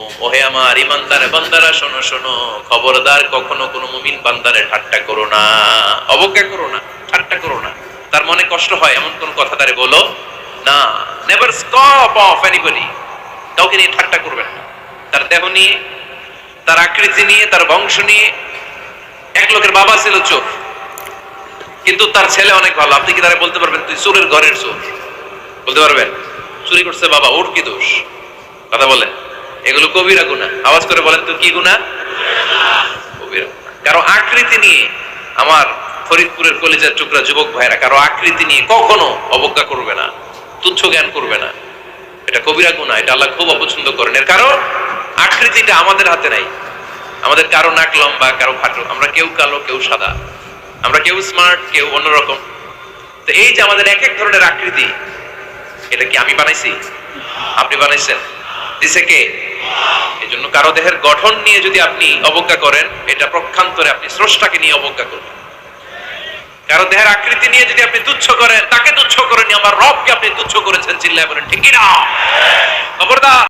ওহে আমার ইমানদারে বান্দারা, শোনো শোনো, খবরদার কখনো কোনো মুমিন বান্দারে ঠাট্টা করো না। অবজ্ঞা করো না, ঠাট্টা করো না। তার মনে কষ্ট হয়, এমন কোন কথা তারে বলো, না নেভার স্টপ অফ এনিবডি কাউকে নিয়ে ঠাট্টা করবেন না। তার দেহ নিয়ে, তার আকৃতি নিয়ে, তার বংশ নিয়ে, এক লোকের বাবা ছিল চোর। কিন্তু তার ছেলে অনেক ভালো। আপনি কি তারা বলতে পারবেন, তুই চোরের ঘরের চোর বলতে পারবেন? চুরি করছে বাবা, ওর কি দোষ? কথা বলেন। এগুলো কবিরা গুণা। আওয়াজ করে বলেন তো কি গুণা? কবিরা কারও আকৃতি নিয়ে আমার ফরিদপুরের কলেজের টুকরা যুবক ভাইরা, কারও আকৃতি নিয়ে কখনো অবজ্ঞা করবে না, তুচ্ছ জ্ঞান করবে না। এটা কবিরা গুণা, এটা আল্লাহ খুব অপছন্দ করেন। এর কারণ, আকৃতিটা আমাদের হাতে নাই। আমাদের কারও নাক লম্বা, কারও খাটো। আমরা কেউ কালো, কেউ সাদা। আমরা কেউ স্মার্ট কেউ অন্যরকম। তো এই যে আমাদের এক এক ধরনের আকৃতি, এটা কি আমি বানাইছি? আপনি বানাইছেন? দিছে কে? এই জন্য কারও দেহের গঠন নিয়ে যদি আপনি অবজ্ঞা করেন, এটা প্রক্ষান্তরে আপনি স্রষ্টাকে নিয়ে অবজ্ঞা করবেন। কারও দেহের আকৃতি নিয়ে যদি আপনি তুচ্ছ করেন, তাকে তুচ্ছ করেন আমার রবকে আপনি তুচ্ছ করেছেন, চিল্লায় বলেন, ঠিকই না। খবরদার